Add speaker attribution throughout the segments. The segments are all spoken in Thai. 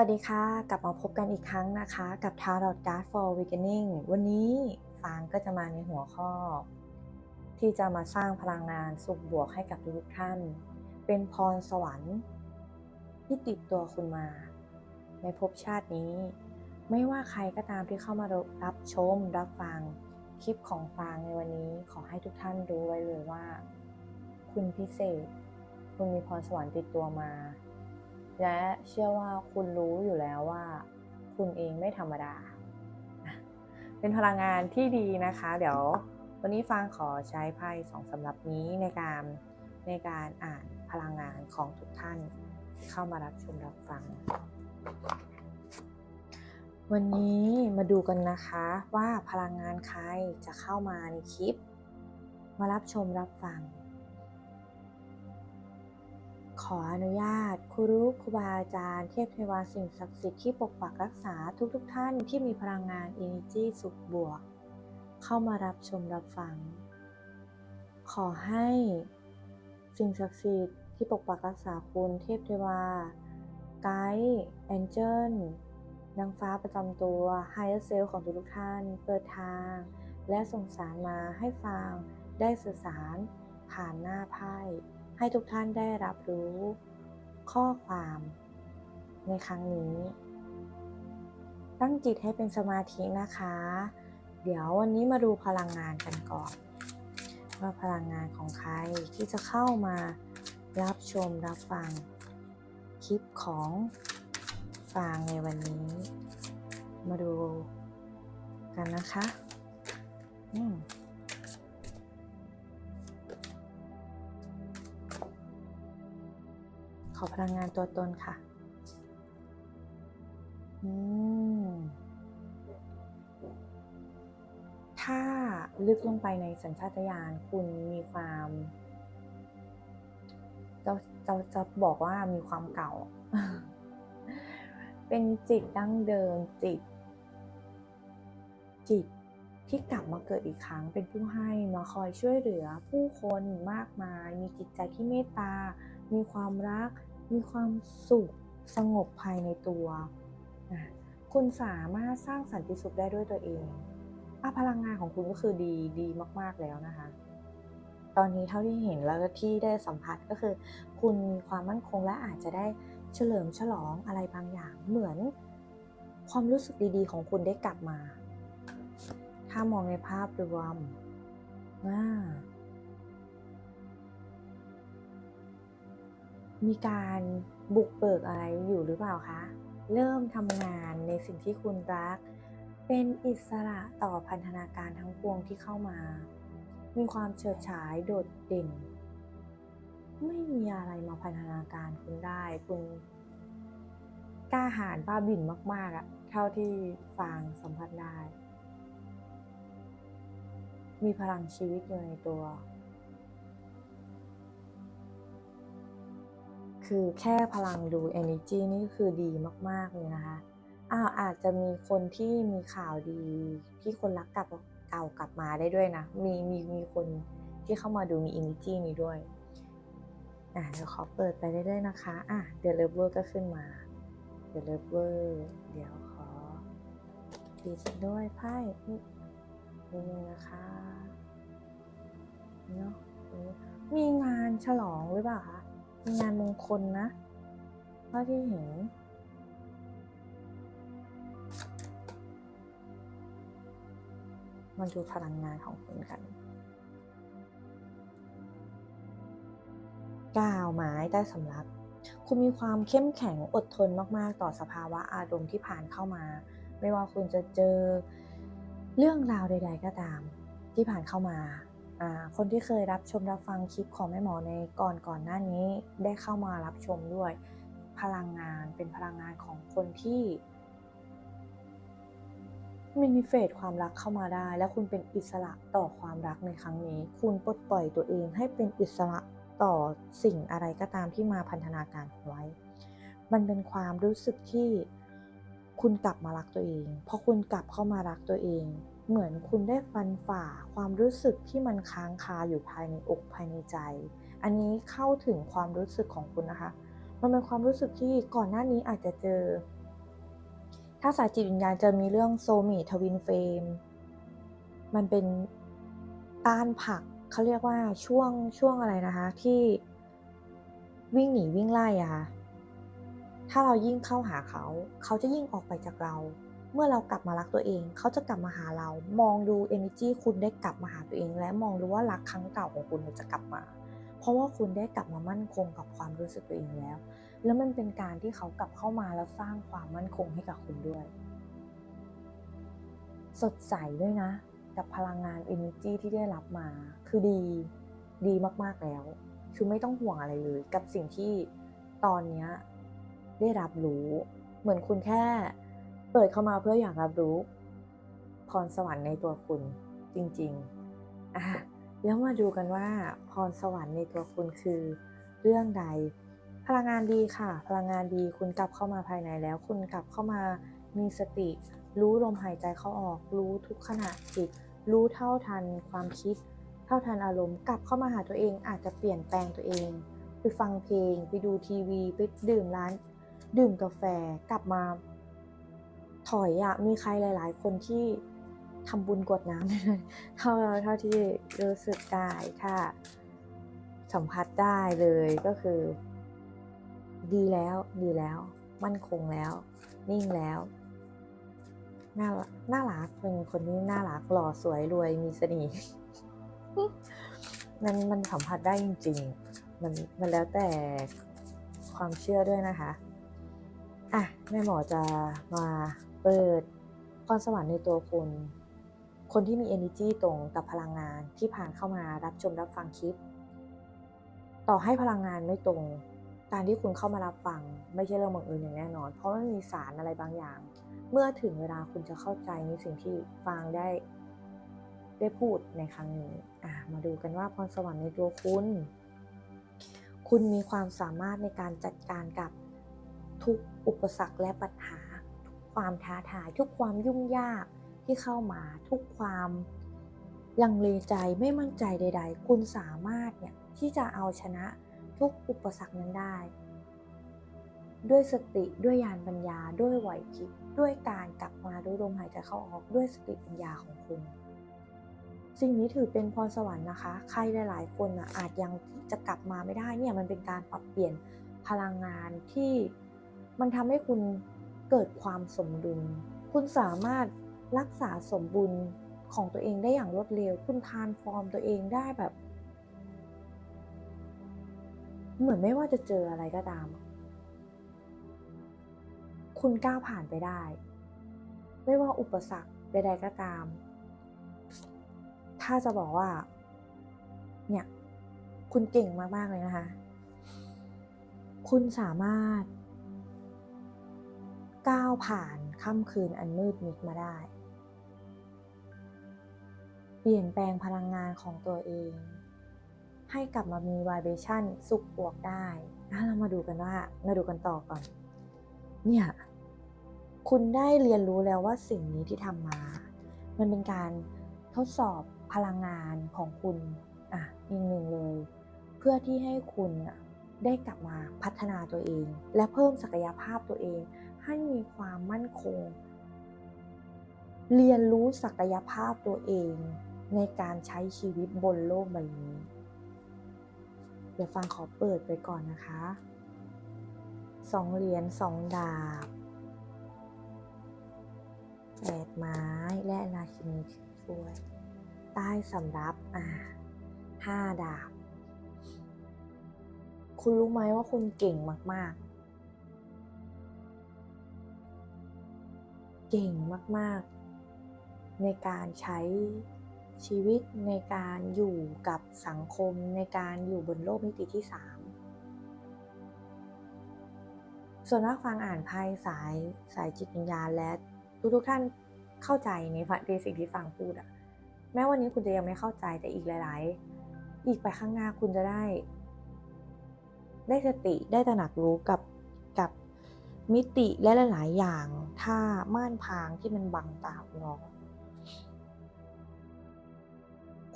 Speaker 1: วัสดีค่ะ กลับมาพบกันอีกครั้งนะคะ กับ Tarot Card for Awakening วันนี้ฟางก็จะมาในหัวข้อ ที่จะมาสร้างพลังงานสุขบวกให้กับทุกท่าน เป็นพรสวรรค์ ที่ติดตัวคุณมา ในภพชาตินี้ ไม่ว่าใครก็ตามที่เข้ามารับชม รับฟังคลิปของฟางในวันนี้ ขอให้ทุกท่านรู้ไว้เลยว่า คุณพิเศษ คุณมีพรสวรรค์ติดตัวมา และเชื่อว่าคุณรู้อยู่แล้วว่า คุณเองไม่ธรรมดา เป็นพลังงานที่ดีนะคะ เดี๋ยววันนี้ฟางขอใช้ไพ่สองสำหรับนี้ในการในการอ่านพลังงานของทุกท่านเข้ามารับชมรับฟัง วันนี้มาดูกันนะคะว่าพลังงานใครจะเข้ามาในคลิป มารับชมรับฟัง ขออนุญาตครูรุครูบาอาจารย์เทพเทวาสิ่งศักดิ์สิทธิ์ที่ปกปักรักษาทุกๆทท่านที่มีพลังงาน Energy สุขบวก เข้ามารับชมรับฟัง ขอให้สิ่งศักดิ์สิทธิ์ที่ปกปักรักษาคุณเทพเทวา ไกด์แองเจิลนางฟ้าประจำตัวไฮเออร์เซลของทุกๆท่าน เปิดทาง และส่งสารมาให้ฟังได้สื่อสารผ่านหน้าไพ่ ให้ทุกท่านได้รับรู้ ข้อความในครั้งนี้ ตั้งจิตให้เป็นสมาธินะคะ เดี๋ยววันนี้มาดูพลังงานกันก่อนว่าพลังงานของใครที่จะเข้ามารับชมรับฟัง คลิปของฟางในวันนี้ มาดูกันนะคะ อืม ขอพลังงานตัวตนค่ะ อืม ถ้าลึกลงไปในสัญชาตญาณคุณมีความจะจะจะบอกว่ามีความเก่า เป็นจิตดั้งเดิมจิต จิตที่กลับมาเกิดอีกครั้งเป็นผู้ให้มาคอยช่วยเหลือผู้คนมากมาย มีจิตใจที่เมตตา มีความรัก มีความสุขสงบภายในตัวนะคุณสามารถสร้างสันติสุขได้ด้วยตัวเองอพลังงานของคุณก็คือดีดีมาก ๆแล้วนะคะ ตอนนี้เท่าที่เห็นแล้วก็ที่ได้สัมผัสก็คือ คุณมีความมั่นคงและอาจจะได้เฉลิมฉลองอะไรบางอย่างเหมือน ความรู้สึกดีๆ ของคุณได้กลับมา ถ้ามองในภาพรวมอ่า มีการบุกเบิกอะไรอยู่หรือเปล่าคะ เริ่มทำงานในสิ่งที่คุณรัก เป็นอิสระต่อพันธนาการทั้งปวงที่เข้ามา มีความเฉิดฉายโดดเด่น ไม่มีอะไรมาพันธนาการคุณได้ คุณกล้าหาญบ้าบิ่นมาก ๆอะเท่าที่ฟังสัมผัสได้ มีพลังชีวิตอยู่ในตัว คือแค่พลังดู energy นี่คือดีมาก ๆ เลยนะคะอ้าวอาจจะมีคนที่มีข่าวดีที่คนรักกลับเก่ากลับมาได้ด้วยนะ มีมีมีคนที่เข้ามาดูมี energy นี้ด้วยอะเดี๋ยวขอเปิดไปเรื่อยๆนะคะอะ The Lover ก็ขึ้นมา The Lover เดี๋ยวขอดีดด้วยไพ่นิดนึงนะคะเนาะมีงานฉลองหรือเปล่าคะ งานมงคลนะเท่าที่เห็นมาดูพลังงานของคุณกันก้าวไม้ใต้สำรับ คุณมีความเข้มแข็งอดทนมาก ๆ ต่อสภาวะอารมณ์ที่ผ่านเข้ามา ไม่ว่าคุณจะเจอเรื่องราวใด ๆ ก็ตาม ที่ผ่านเข้ามา คนที่เคยรับชมรับฟังคลิปของแม่หมอในก่อนก่อนหน้านี้ได้เข้ามารับชมด้วย พลังงานเป็นพลังงานของคนที่มินิเฟตความรักเข้ามาได้ และคุณเป็นอิสระต่อความรักในครั้งนี้ คุณปลดปล่อยตัวเองให้เป็นอิสระต่อสิ่งอะไรก็ตามที่มาพันธนาการไว้ มันเป็นความรู้สึกที่คุณกลับมารักตัวเองพอคุณกลับเข้ามารักตัวเอง เหมือนคุณได้ฟันฝ่าความรู้สึกที่มันค้างคาอยู่ภายในอกภายในใจ อันนี้เข้าถึงความรู้สึกของคุณนะคะ มันเป็นความรู้สึกที่ก่อนหน้านี้อาจจะเจอ ถ้าสายจิตวิญญาณจะมีเรื่องโซมีทวินเฟม มันเป็นต้านผักเขาเรียกว่าช่วงช่วงอะไรนะคะที่วิ่งหนีวิ่งไล่อะค่ะ ถ้าเรายิ่งเข้าหาเขา เขาจะยิ่งออกไปจากเรา เมื่อเรากลับมารักตัวเอง เขาจะกลับมาหาเรา มองดู energy คุณได้กลับมาหาตัวเอง และมองดูว่ารักครั้งเก่าของคุณจะกลับมา เพราะว่าคุณได้กลับมามั่นคงกับความรู้สึกตัวเองแล้ว แล้วมันเป็นการที่เขากลับเข้ามาแล้วสร้างความมั่นคงให้กับคุณด้วย สดใสด้วยนะ กับพลังงาน energy ที่ได้รับมา คือดี ดีมากๆแล้ว คือไม่ต้องห่วงอะไรเลย กับสิ่งที่ตอนนี้ได้รับรู้ เหมือนคุณแค่ เปิดเข้ามาเพื่ออยากรับรู้พรสวรรค์ในตัวคุณจริงๆอะแล้วมาดูกันว่าพรสวรรค์ในตัวคุณคือเรื่องใด พลังงานดีค่ะ พลังงานดีคุณกลับเข้ามาภายในแล้ว คุณกลับเข้ามามีสติ รู้ลมหายใจเข้าออก รู้ทุกขณะจิต รู้เท่าทันความคิด เท่าทันอารมณ์กลับเข้ามาหาตัวเองอาจจะเปลี่ยนแปลงตัวเอง ไปฟังเพลง ไปดูทีวี ไปดื่มร้าน ดื่มกาแฟกลับมา ถอยอะมีใครหลาย ๆ คนที่ทำบุญกวดน้ำเท่าเท่าที่รู้สึกได้ถ้าสัมผัสได้เลยก็คือ ดีแล้วดีแล้ว มั่นคงแล้ว นิ่งแล้วน่าน่ารักเป็นคนที่น่ารักหล่อสวยรวยมีเสน่ห์มันมันสัมผัสได้จริง ๆ มันมันแล้วแต่ความเชื่อด้วยนะคะ อะแม่หมอจะมา เปิดพรสวรรค์ในตัวคุณ คนที่มี energy ตรงกับพลังงานที่ผ่านเข้ามารับชมรับฟังคลิป ต่อให้พลังงานไม่ตรง การที่คุณเข้ามารับฟัง ไม่ใช่เรื่องบังเอิญอย่างแน่นอน เพราะมันมีสารอะไรบางอย่าง เมื่อถึงเวลาคุณจะเข้าใจในสิ่งที่ฟังได้ได้พูดในครั้งนี้อะมาดูกันว่าพรสวรรค์ในตัวคุณ คุณมีความสามารถในการจัดการกับทุกอุปสรรคและปัญหา ความท้าทาย ทุกความยุ่งยากที่เข้ามาทุกความลังเลใจไม่มั่นใจใด ๆ คุณสามารถเนี่ยที่จะเอาชนะทุกอุปสรรคนั้นได้ ด้วยสติด้วยญาณปัญญาด้วยไหวพริบด้วยการกลับมาด้วยลมหายใจเข้าออกด้วยสติปัญญาของคุณ สิ่งนี้ถือเป็นพรสวรรค์นะคะ ใครหลาย ๆ คนอะอาจยังจะกลับมาไม่ได้เนี่ยมันเป็นการปรับเปลี่ยนพลังงานที่มันทำให้คุณ เกิดความสมดุล คุณสามารถรักษาสมบุญของตัวเองได้อย่างรวดเร็ว คุณทานฟอร์มตัวเองได้แบบ เหมือนไม่ว่าจะเจออะไรก็ตาม คุณก้าวผ่านไปได้ ไม่ว่าอุปสรรคใดๆก็ตาม ถ้าจะบอกว่า เนี่ย คุณเก่งมากๆเลยนะคะ คุณสามารถ ก้าวผ่านค่ำคืนอันมืดมิดมาได้ เปลี่ยนแปลงพลังงานของตัวเอง ให้กลับมามี vibration สุขบวกได้อะเรามาดูกันว่ามาดูกันต่อก่อน เนี่ย คุณได้เรียนรู้แล้วว่าสิ่งนี้ที่ทำมา มันเป็นการทดสอบพลังงานของคุณอะอีกหนึ่งเลย เพื่อที่ให้คุณได้กลับมาพัฒนาตัวเอง และเพิ่มศักยภาพตัวเอง ให้มีความมั่นคง เรียนรู้ศักยภาพตัวเองในการใช้ชีวิตบนโลกใบนี้ เดี๋ยวฟังขอเปิดไปก่อนนะคะสองเหรียญสองดาบแปดไม้และราชินีถือถ้วย ใต้สำรับอ่าห้าดาบ คุณรู้ไหมว่าคุณเก่งมาก ๆ เก่งมาก ๆ ในการใช้ชีวิตในการอยู่กับสังคมในการอยู่บนโลกมิติที่สามส่วนมากฟังอ่านไพ่สายสายจิตวิญญาณและทุกๆท่านเข้าใจในในสิ่งที่ฟังพูดอะแม้วันนี้คุณจะยังไม่เข้าใจแต่อีกหลาย ๆ อีกไปข้างหน้าคุณจะได้ ได้สติได้ตระหนักรู้กับ มิติและหลายๆอย่างถ้าม่านพางที่มันบังตาคุณออก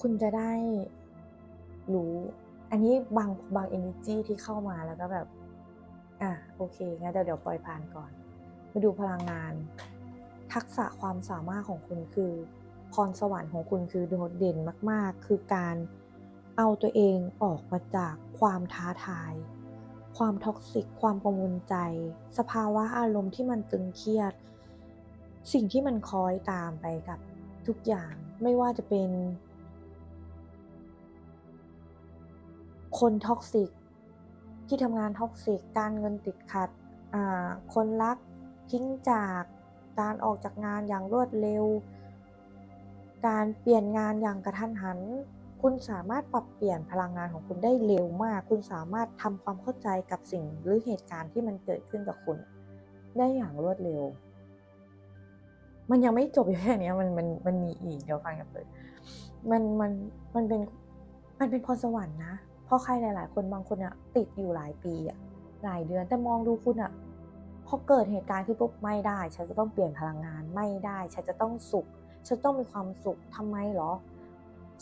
Speaker 1: คุณจะได้รู้ อันนี้บางบาง energy ที่เข้ามาแล้วก็แบบ อะโอเคงั้นเดี๋ยวเดี๋ยวปล่อยผ่านก่อน มาดูพลังงาน ทักษะความสามารถของคุณคือ พรสวรรค์ของคุณคือโดดเด่นมาก ๆ คือการเอาตัวเองออกมาจากความท้าทาย ความท็อกซิก ความกังวลใจ สภาวะอารมณ์ที่มันตึงเครียด สิ่งที่มันคอยตามไปกับทุกอย่างไม่ว่าจะเป็น คนท็อกซิก ที่ทำงานท็อกซิก การเงินติดขัด คนรักทิ้งจากการออกจากงานอย่างรวดเร็ว การเปลี่ยนงานอย่างกระทันหัน คุณสามารถปรับเปลี่ยนพลังงานของคุณได้เร็วมาก คุณสามารถทำความเข้าใจกับสิ่งหรือเหตุการณ์ที่มันเกิดขึ้นกับคุณ ได้อย่างรวดเร็ว มันยังไม่จบอยู่แค่นี้มันมันมันมีอีกเดี๋ยวฟังกันเลยมันมันมันเป็นมันเป็นพรสวรรค์นะเพราะใครหลาย ๆ คนบางคนอะติดอยู่หลายปีอะหลายเดือนแต่มองดูคุณอะพอเกิดเหตุการณ์ขึ้นปุ๊บไม่ได้ ฉันจะต้องเปลี่ยนพลังงานไม่ได้ ฉันจะต้องสุข ฉันต้องมีความสุขทำไมเหรอ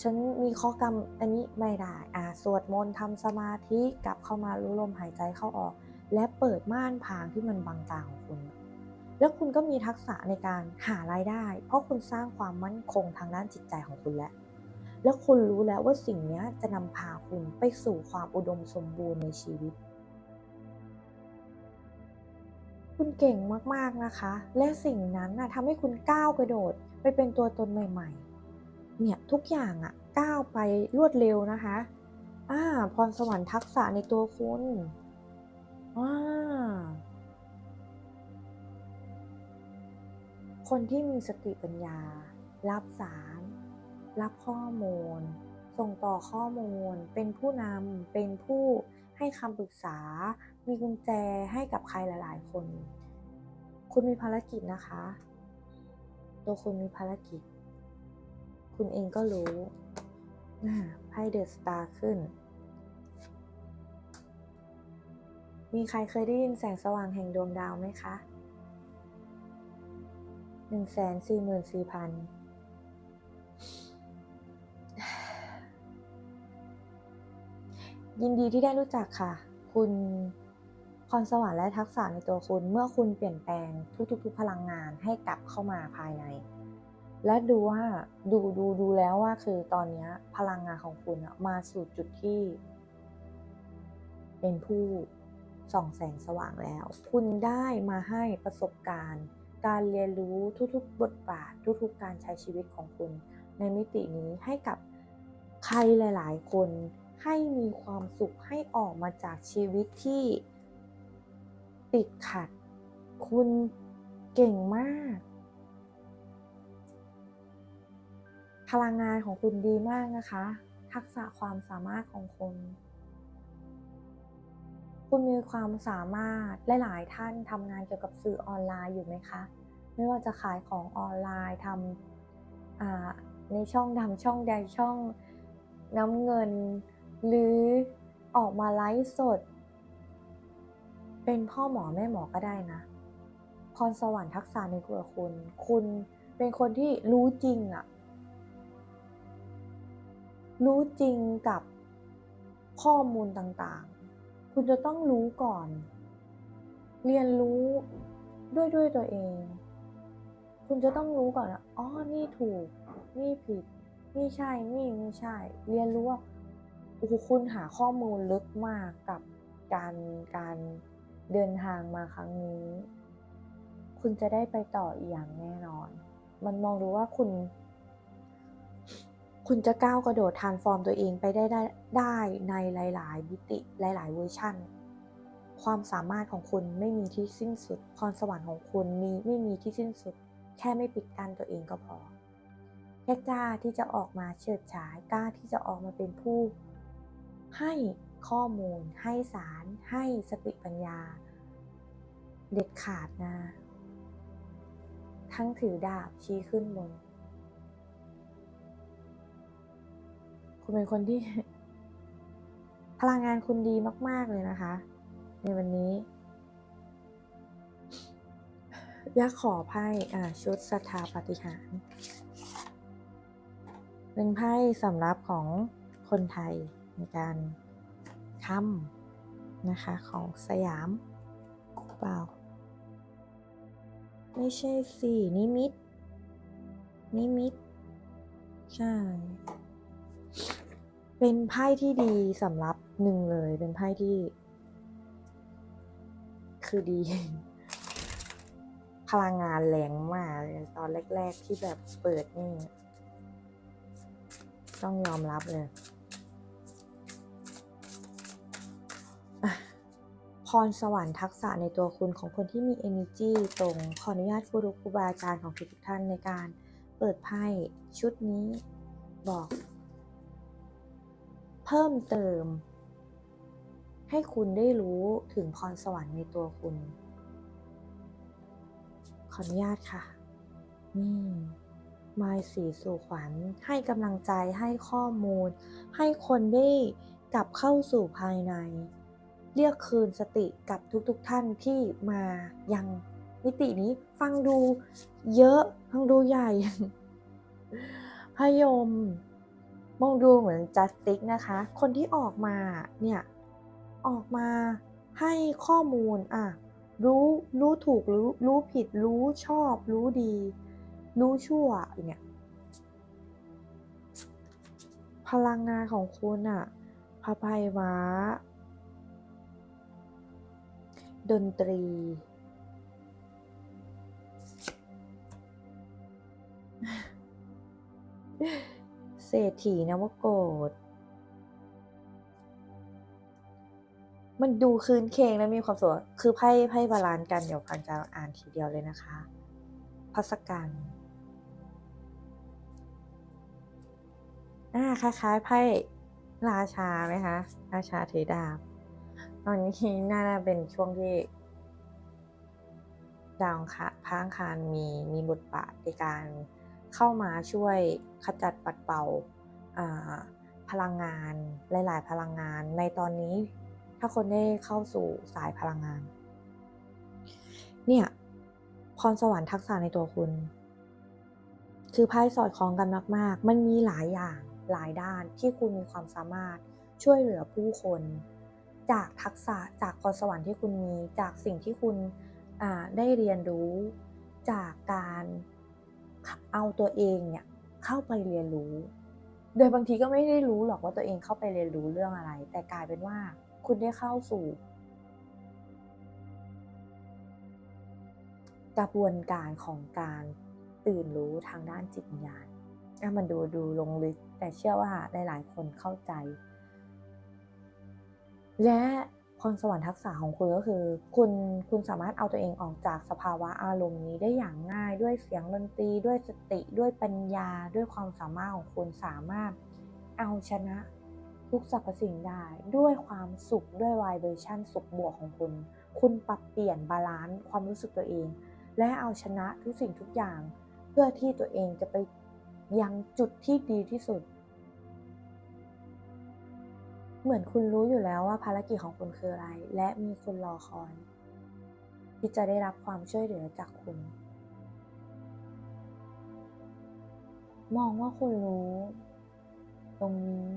Speaker 1: ฉันมีข้อกรรมอันนี้ไม่ได้อ่าสวดมนต์ทำสมาธิกลับเข้ามารู้ลมหายใจเข้าออก และเปิดม่านพางที่มันบังตาของคุณ แล้วคุณก็มีทักษะในการหารายได้ เพราะคุณสร้างความมั่นคงทางด้านจิตใจของคุณแล้วแล้วคุณรู้แล้วว่าสิ่งนี้จะนำพาคุณไปสู่ความอุดมสมบูรณ์ในชีวิต คุณเก่งมากๆนะคะ และสิ่งนั้นนะทำให้คุณก้าวกระโดดไปเป็นตัวตนใหม่ ๆ เนี่ยทุกอย่างอะก้าวไปรวดเร็วนะคะอ่าพรสวรรค์ทักษะในตัวคุณอ่าคนที่มีสติปัญญา รับสาร รับข้อมูล ส่งต่อข้อมูล เป็นผู้นำเป็นผู้ให้คำปรึกษา มีกุญแจให้กับใครหลาย ๆ คน คุณมีภารกิจนะคะ ตัวคุณมีภารกิจ คุณเองก็รู้น่าไพ่เดอะสตาร์ขึ้น มีใครเคยได้ยินแสงสว่างแห่งดวงดาวไหมคะหนึ่งแสนสี่หมื่นสี่พันยินดีที่ได้รู้จักค่ะ คุณพรสวรรค์และทักษะในตัวคุณ เมื่อคุณเปลี่ยนแปลงทุกๆพลังงานให้กลับเข้ามาภายใน และดูว่าดูดูดูแล้วว่าคือตอนนี้พลังงานของคุณมาสู่จุดที่ เป็นผู้ส่องแสงสว่างแล้ว คุณได้มาให้ประสบการณ์ การเรียนรู้ทุกๆ บทบาททุกๆ การใช้ชีวิตของคุณ ในมิตินี้ให้กับใครหลาย ๆ คนให้มีความสุขให้ออกมาจากชีวิตที่ติดขัด คุณเก่งมาก พลังงานของคุณดีมากนะคะ ทักษะความสามารถของคุณ คุณมีความสามารถหลาย ๆ ท่านทำงานเกี่ยวกับสื่อออนไลน์อยู่ไหมคะ ไม่ว่าจะขายของออนไลน์ทำในช่องดำช่องใดช่องน้ำเงิน หรือออกมาไลฟ์สด เป็นพ่อหมอแม่หมอก็ได้นะ พรสวรรค์ทักษะในตัวคุณ คุณเป็นคนที่รู้จริงอะ รู้จริงกับข้อมูลต่างๆ คุณจะต้องรู้ก่อน เรียนรู้ด้วยด้วยตัวเอง คุณจะต้องรู้ก่อนอ๋อ นี่ถูก นี่ผิด นี่ใช่ นี่ไม่ใช่ เรียนรู้ว่าโอ้โหคุณหาข้อมูลลึกมากกับการการเดินทางมาครั้งนี้ คุณจะได้ไปต่ออีกอย่างแน่นอน มันมองดูว่าคุณ คุณจะก้าวกระโดดทานฟอร์มตัวเองไปได้ได้ได้ในหลาย ๆ มิติหลาย ๆ เวอร์ชั่น ความสามารถของคุณไม่มีที่สิ้นสุด พรสวรรค์ของคุณมีไม่มีที่สิ้นสุด แค่ไม่ปิดกั้นตัวเองก็พอ แค่กล้าที่จะออกมาเฉิดฉายกล้าที่จะออกมาเป็นผู้ ให้ข้อมูล ให้สาร ให้สติปัญญา เด็ดขาดนะ ทั้งถือดาบชี้ขึ้นบน คุณเป็นคนที่ พลังงานคุณดีมาก ๆ เลยนะคะ ในวันนี้อยากขอไพ่อ่าชุดสถาปฏิหารเป็นไพ่สำหรับของคนไทยในการทำนะคะของสยามเปล่า ไม่ใช่สินิมิต นิมิต ใช่ เป็นไพ่ที่ดีสำหรับหนึ่งเลย เป็นไพ่ที่ คือดี พลังงานแรงมากเลยตอนแรก ๆ ที่แบบเปิดนี่ ต้องยอมรับเลยพรสวรรค์ทักษะในตัวคุณของคนที่มี energy ตรงขออนุญาตครูรุครูบาอาจารย์ของทุกท่านในการเปิดไพ่ชุดนี้บอก เพิ่มเติม ให้คุณได้รู้ถึงพรสวรรค์ในตัวคุณ ขออนุญาตค่ะ นี่มายสีสู่ขวัญ ให้กำลังใจให้ข้อมูล ให้คนได้กลับเข้าสู่ภายใน เรียกคืนสติกับทุกๆทท่านที่มายังมิตินี้ฟังดูเยอะ ฟังดูใหญ่พยม มองดูเหมือนจัสติกนะคะ คนที่ออกมาเนี่ยออกมาให้ข้อมูลอะรู้รู้ถูกรู้รู้ผิดรู้ชอบ รู้ดี รู้ชั่วเนี่ยพลังงานของคุณอะพระภัยวะดนตรี เศรษฐีนวโกฏมันดูคืนเคงและมีความสุขคือไพ่ไพ่บาลานซ์กันเดี๋ยวพันจะอ่านทีเดียวเลยนะคะพัสกันอ่าคล้ายๆไพ่ราชาไหมคะ ราชาถือดาบ ตอนนี้น่าจะเป็นช่วงที่ ดาวค่ะพระอังคารมีมีบทบาทในการ เข้ามาช่วยขจัดปัดเป่าพลังงานหลาย ๆ พลังงาน ในตอนนี้ถ้าคนได้เข้าสู่สายพลังงาน เนี่ยพรสวรรค์ทักษะในตัวคุณ คือไพ่สอดคล้องกันมาก ๆ มันมีหลายอย่างหลายด้านที่คุณมีความสามารถช่วยเหลือผู้คน จากทักษะจากพรสวรรค์ที่คุณมีจากสิ่งที่คุณได้เรียนรู้จากการ เอาตัวเองเนี่ยเข้าไปเรียนรู้ โดยบางทีก็ไม่ได้รู้หรอกว่าตัวเองเข้าไปเรียนรู้เรื่องอะไร แต่กลายเป็นว่าคุณได้เข้าสู่ กระบวนการของการตื่นรู้ทางด้านจิตวิญญาณถ้ามันดูดูลงลึกแต่เชื่อว่าหลายๆคนเข้าใจ และ พรสวรรค์ทักษะของคุณก็คือ คุณคุณสามารถเอาตัวเองออกจากสภาวะอารมณ์นี้ได้อย่างง่ายด้วยเสียงดนตรี ด้วยสติด้วยปัญญา ด้วยความสามารถของคุณสามารถเอาชนะทุกสรรพสิ่งได้ด้วยความสุขด้วยวายเบชันสุขบวกของคุณ คุณปรับเปลี่ยนบาลานซ์ความรู้สึกตัวเอง และเอาชนะทุกสิ่งทุกอย่าง เพื่อที่ตัวเองจะไปยังจุดที่ดีที่สุด เหมือนคุณรู้อยู่แล้วว่าภารกิจของคุณคืออะไร และมีคนรอคอย ที่จะได้รับความช่วยเหลือจากคุณ มองว่าคุณรู้ ตรงนี้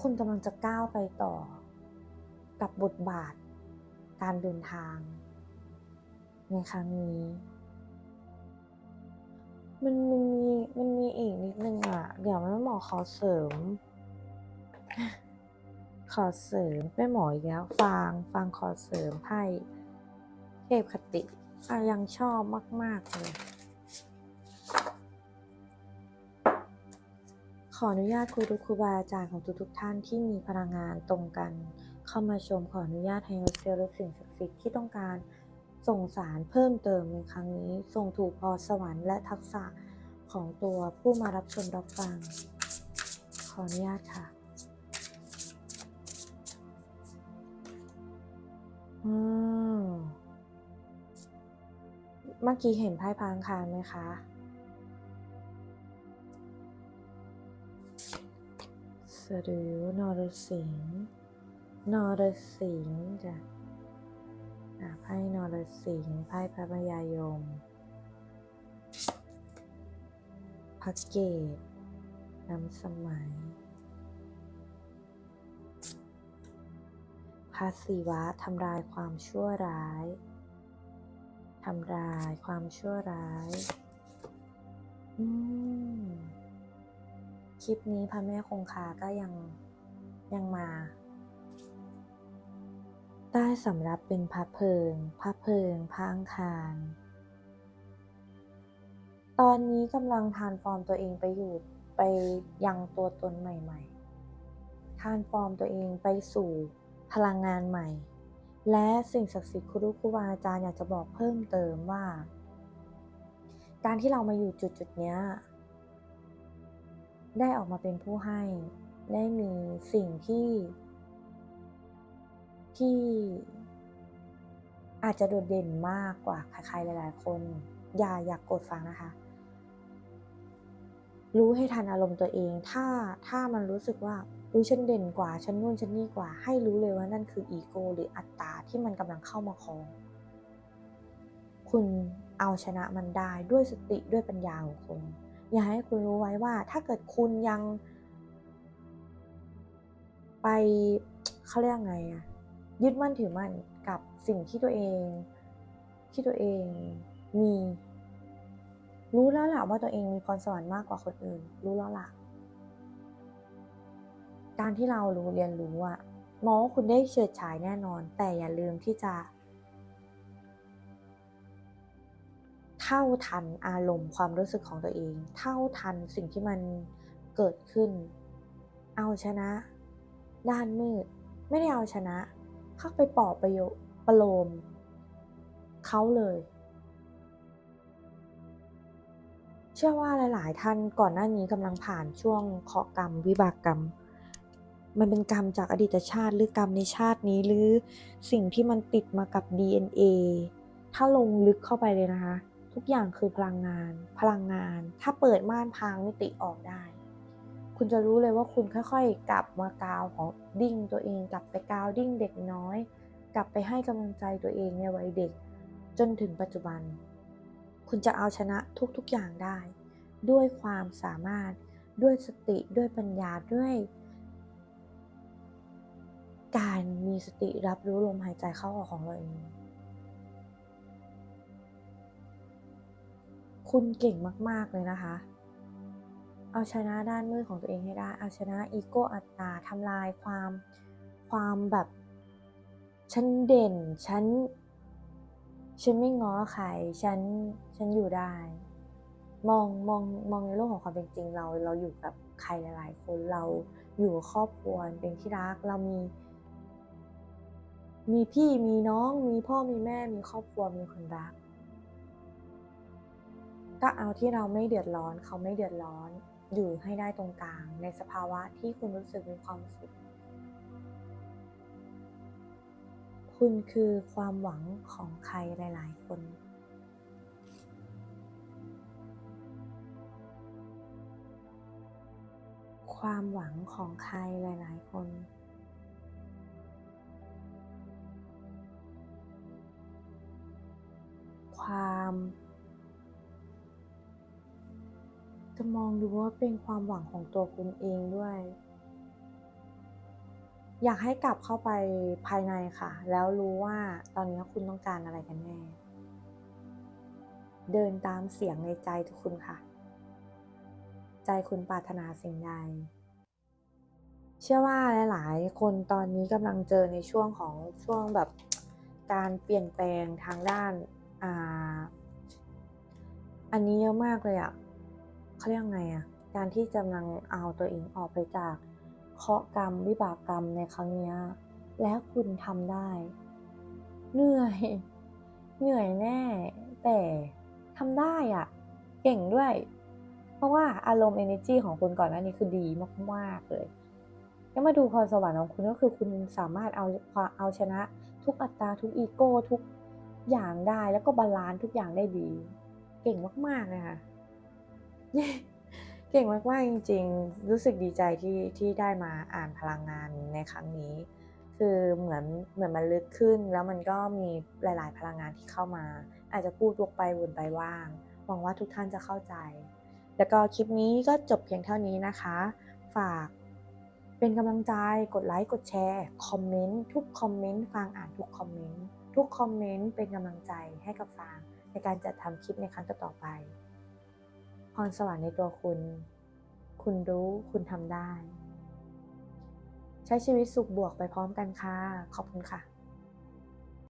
Speaker 1: คุณกำลังจะก้าวไปต่อ กับบทบาท การเดินทาง ในครั้งนี้ มันมันมีมันมีอีกนิดนึงอะ เดี๋ยวแม่หมอขอเสริม ขอเสริมแม่หมออีกแล้วฟางฟางขอเสริมไพ่เทพคติอะยังชอบมาก ๆ เลย ขออนุญาตครูทุกครูบาอาจารย์ของทุกๆท่านที่มีพลังงานตรงกัน เข้ามาชมขออนุญาตให้วัเซลละสิ่งศักดิ์สิทธิ์ที่ต้องการ ส่งสารเพิ่มเติมในครั้งนี้ ส่งถูกพรสวรรค์และทักษะของตัวผู้มารับชมรับฟัง ขออนุญาตค่ะอืมเมื่อกี้เห็นไพ่พางคารไหมคะสรือนรสิงห์นรสิงจ้ะ ไพ่นรสิงห์ไพ่พระมยายมพระเกตนำสมัยพระศิวะทำลายความชั่วร้ายทำลายความชั่วร้าย อืม คลิปนี้พระแม่คงคาก็ยังยังมา ได้สำรับเป็นพระเพิง พระเพิงพระอังคาร ตอนนี้กำลังทานฟอร์มตัวเองไปอยู่ไปยังตัวตนใหม่ๆ ทานฟอร์มตัวเองไปสู่พลังงานใหม่ และสิ่งศักดิ์สิทธิ์ครูครูบาอาจารย์อยากจะบอกเพิ่มเติมว่า การที่เรามาอยู่จุดจุดเนี้ยได้ออกมาเป็นผู้ให้ ได้มีสิ่งที่ ที่อาจจะโดดเด่นมากกว่าใครๆหลาย ๆ คน อย่าอยากกดฟังนะคะ รู้ให้ทันอารมณ์ตัวเอง ถ้าถ้ามันรู้สึกว่าอุ้ยฉันเด่นกว่า ฉันนู่นฉันนี่กว่า ให้รู้เลยว่านั่นคืออีโก้หรืออัตตาที่มันกำลังเข้ามาครองคุณเอาชนะมันได้ด้วยสติด้วยปัญญาของคุณ อย่าให้คุณรู้ไว้ว่า ถ้าเกิดคุณยัง ไปเขาเรียกไงอะ ยึดมั่นถือมั่นกับสิ่งที่ตัวเอง ที่ตัวเองมี รู้แล้วล่ะว่าตัวเองมีพรสวรรค์มากกว่าคนอื่น รู้แล้วล่ะ การที่เรารู้เรียนรู้อะมองว่าคุณได้เฉิดฉายแน่นอน แต่อย่าลืมที่จะ เท่าทันอารมณ์ความรู้สึกของตัวเอง เท่าทันสิ่งที่มันเกิดขึ้น เอาชนะ ด้านมืด ไม่ได้เอาชนะ เข้าไปปอบประโยประโลมเขาเลย เชื่อว่าหลาย ๆ ท่านก่อนหน้านี้กำลังผ่านช่วงเคาะกรรมวิบากกรรม มันเป็นกรรมจากอดีตชาติหรือกรรมในชาตินี้หรือสิ่งที่มันติดมากับ DNA ถ้าลงลึกเข้าไปเลยนะคะ ทุกอย่างคือพลังงาน พลังงาน ถ้าเปิดม่านพางมิติออกได้ คุณจะรู้เลยว่าคุณค่อยๆ กลับมากาวของดิ้งตัวเอง กลับไปกาวดิ้งเด็กน้อย กลับไปให้กำลังใจตัวเองในวัยเด็ก จนถึงปัจจุบัน คุณจะเอาชนะทุกๆอย่างได้ ด้วยความสามารถด้วยสติด้วยปัญญาด้วย การมีสติรับรู้ลมหายใจเข้าออกของเราเอง คุณเก่งมาก ๆ เลยนะคะ เอาชนะด้านมืดของตัวเองให้ได้ เอาชนะอีโก้อัตตาทำลายความความแบบฉันเด่นฉันฉันไม่ง้อใครฉันฉันอยู่ได้ มองมองมองในโลกของความเป็นจริงเรา เราอยู่กับใครหลาย ๆ คนเราอยู่กับครอบครัวเป็นที่รักเรามี มีพี่มีน้อง มีพ่อมีแม่มีครอบครัวมีคนรัก ก็เอาที่เราไม่เดือดร้อนเขาไม่เดือดร้อน อยู่ให้ได้ตรงกลาง ในสภาวะที่คุณรู้สึกมีความสุข คุณคือความหวังของใครหลาย ๆ คนความหวังของใครหลาย ๆ คน ความ จะมองดูว่าเป็นความหวังของตัวคุณเองด้วย อยากให้กลับเข้าไปภายในค่ะ แล้วรู้ว่าตอนนี้คุณต้องการอะไรกันแน่ เดินตามเสียงในใจทุกคุณค่ะ ใจคุณปรารถนาสิ่งใด เชื่อว่าหลาย ๆ คนตอนนี้กำลังเจอในช่วงของช่วงแบบการเปลี่ยนแปลงทางด้านอ่าอันนี้เยอะมากเลยอะ เขาเรียกไงอะการที่กำลังเอาตัวเองออกไปจากเคราะห์กรรมวิบากกรรมในครั้งนี้แล้วคุณทำได้ เหนื่อย เหนื่อยแน่ แต่ทำได้อะเก่งด้วย เพราะว่าอารมณ์ energy ของคุณก่อนหน้านี้คือดีมากๆเลยแล้วมาดูพรสวรรค์ของคุณก็คือคุณสามารถเอาเอาชนะ ทุกอัตราทุกอีโก้ทุกอย่างได้แล้วก็บาลานซ์ทุกอย่างได้ดี เก่งมากๆเลยค่ะ เก่งมากๆจริง ๆ รู้สึกดีใจที่ที่ได้มาอ่านพลังงานในครั้งนี้ คือเหมือนเหมือนมันลึกขึ้น แล้วมันก็มีหลาย ๆ พลังงานที่เข้ามา อาจจะพูดวกไปวนไปว่างหวังว่าทุกท่านจะเข้าใจ แล้วก็คลิปนี้ก็จบเพียงเท่านี้นะคะ ฝากเป็นกำลังใจกดไลค์กดแชร์คอมเมนต์ทุกคอมเมนต์ฟางอ่านทุกคอมเมนต์ทุกคอมเมนต์เป็นกำลังใจให้กับฟางในการจัดทำคลิปในครั้งต่อๆไป พรสวรรค์ในตัวคุณ คุณรู้คุณทำได้ ใช้ชีวิตสุขบวกไปพร้อมกันค่ะ ขอบคุณค่ะ